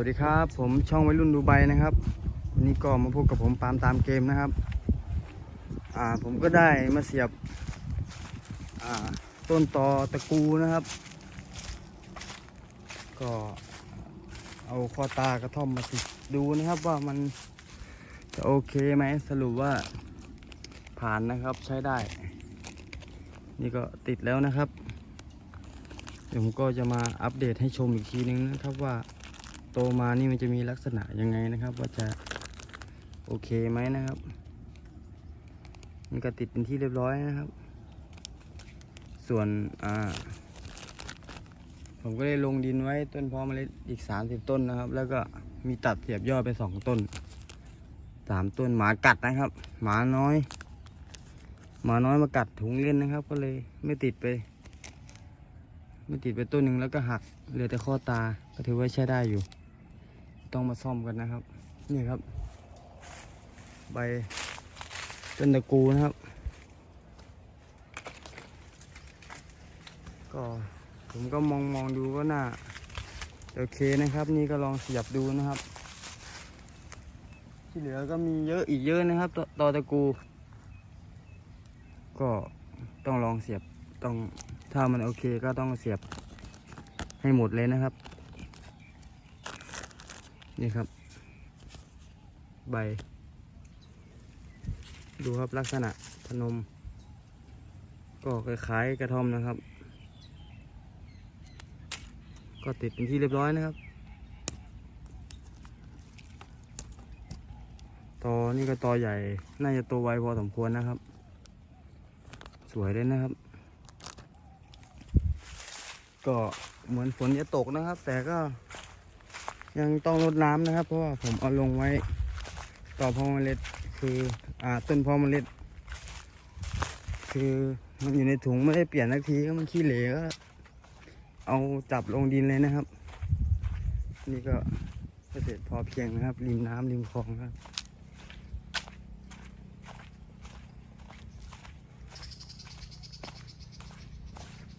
วัสดีครับ ผมช่องวัยรุ่นดูไบนะครับ วันนี้ก็มาพบกับผมปาล์มตามเกมนะครับ อ่าผมก็ได้มาเสียบ อ่าต้นตอตะกูนะครับ ก็เอาข้อตากระท่อมมาติดดูนะครับว่ามันจะโอเคไหมสรุปว่าผ่านนะครับใช้ได้ นี่ก็ติดแล้วนะครับ เดี๋ยวผมก็จะมาอัปเดตให้ชมอีกทีนึงนะครับว่า ตมานี่มันจะมีลักษณะยังไงนะครับ ว่าจะโอเคไหมนะครับนี่ก็ติดเป็นที่เรียบร้อยนะครับ ส่วนอ่าผมก็ได้ลงดินไว้ต้นพร้อมเมล็ดอีก 30 ต้นนะครับ แล้วก็มีตัดเสียบยอดไปสองต้นสามต้นหมากัดนะครับ หมาน้อย หมาน้อยมากัดถุงเล่นนะครับ ก็เลยไม่ติดไป ไม่ติดไปต้นหนึ่งแล้วก็หักเหลือแต่ข้อตาก็ถือว่าใช้ได้อยู่ ต้องมาซ่อมกันนะครับ นี่ครับ ใบต้นตะกูนะครับ ก็ผมก็มองมองดูก็น่าโอเคนะครับ นี่ก็ลองเสียบดูนะครับ ที่เหลือก็มีเยอะอีกเยอะนะครับตตอตะกู ก็ต้องลองเสียบต้องถ้ามันโอเคก็ต้องเสียบให้หมดเลยนะครับ นี่ครับ ใบ ดูครับลักษณะพนม ก็คล้ายๆกระท่อมนะครับ ก็ติดเป็นที่เรียบร้อยนะครับ ตอนี่ก็ตอใหญ่ น่าจะโตไวพอสมควรนะครับ สวยเลยนะครับ ก็เหมือนฝนจะตกนะครับ แต่ก็ ยังต้องรดน้ำนะครับ เพราะว่าผมเอาลงไว้ต่อพอเมล็ดคืออ่าต้นพอเมล็ด คือมันอยู่ในถุงไม่ได้เปลี่ยนสักทีก็มันขี้เหร่ก็เอาจับลงดินเลยนะครับ นี่ก็เกษตรพอเพียงนะครับ ริมน้ำริมคลองนะครับ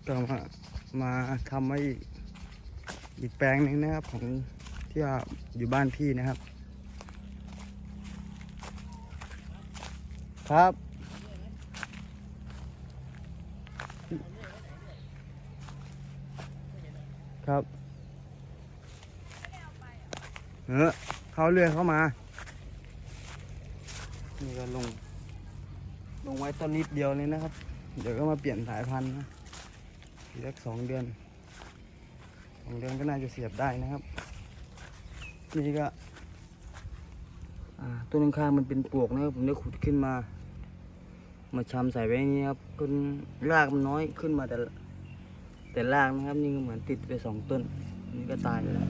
ก็มามาทำไว้อีกอีกแปลงหนึ่งนะครับของ ที่อยู่บ้านพี่นะครับ ครับ ครับเออเขาเรือเข้ามา นี่ก็ลง ลงไว้ต้นนิดเดียวเลยนะครับ เดี๋ยวก็มาเปลี่ยนสายพันธุ์นะอีกสักสองเดือนสองเดือนก็น่าจะเสียบได้นะครับ นี่ก็ต้นข้างมันเป็นปลวกนะครับผมได้ขุดขึ้นมา มาชำใส่ไว้นี้ครับต้นรากมันน้อยขึ้นมาแต่ แต่รากนะครับ นี่ก็เหมือนติดไปสองต้น นี่ก็ตายไปแล้ว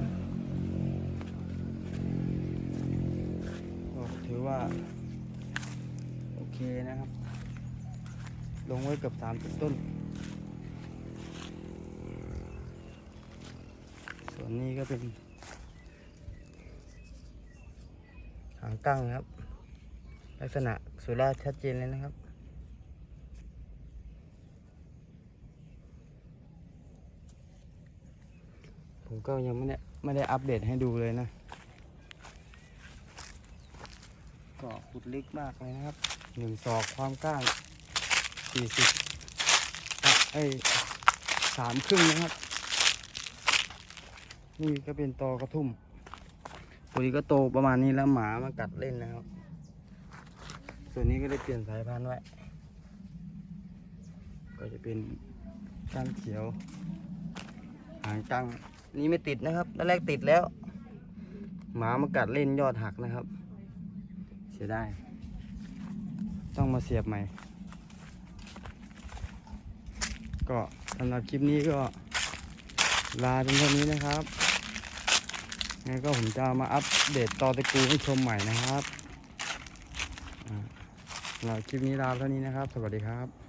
ถือว่า โอเคนะครับ ลงไว้เกับสามสิบต้นส่วนนี้ก็เป็น หางตั้งครับ ลักษณะสุราชัดเจนเลยนะครับ ผมก็ยังไม่ได้ไม่ได้อัปเดตให้ดูเลยนะ ก็ขุดลึกมากเลยนะครับหนึ่งศอกความกว้างสี่สิบเอ้สามครึ่งนะครับ นี่ก็เป็นตอกระทุ่ม ตัวนี้ก็โตประมาณนี้แล้วหมามากัดเล่นนะครับ ส่วนนี้ก็ได้เปลี่ยนสายพันธุ์ไว้ ก็จะเป็นก้างเขียว หางจังนี่ไม่ติดนะครับตอนแรกติดแล้ว หมามากัดเล่นยอดหักนะครับ เสียไดายต้องมาเสียบใหม่ ก็สำหรับคลิปนี้ก็ลาเป็นเท่านี้นะครับ งั้นก็ผมจะมาอัปเดตต่อตะกูให้ชมใหม่นะครับเราสำหรับคลิปนี้ลาเท่านี้นะครับ สวัสดีครับ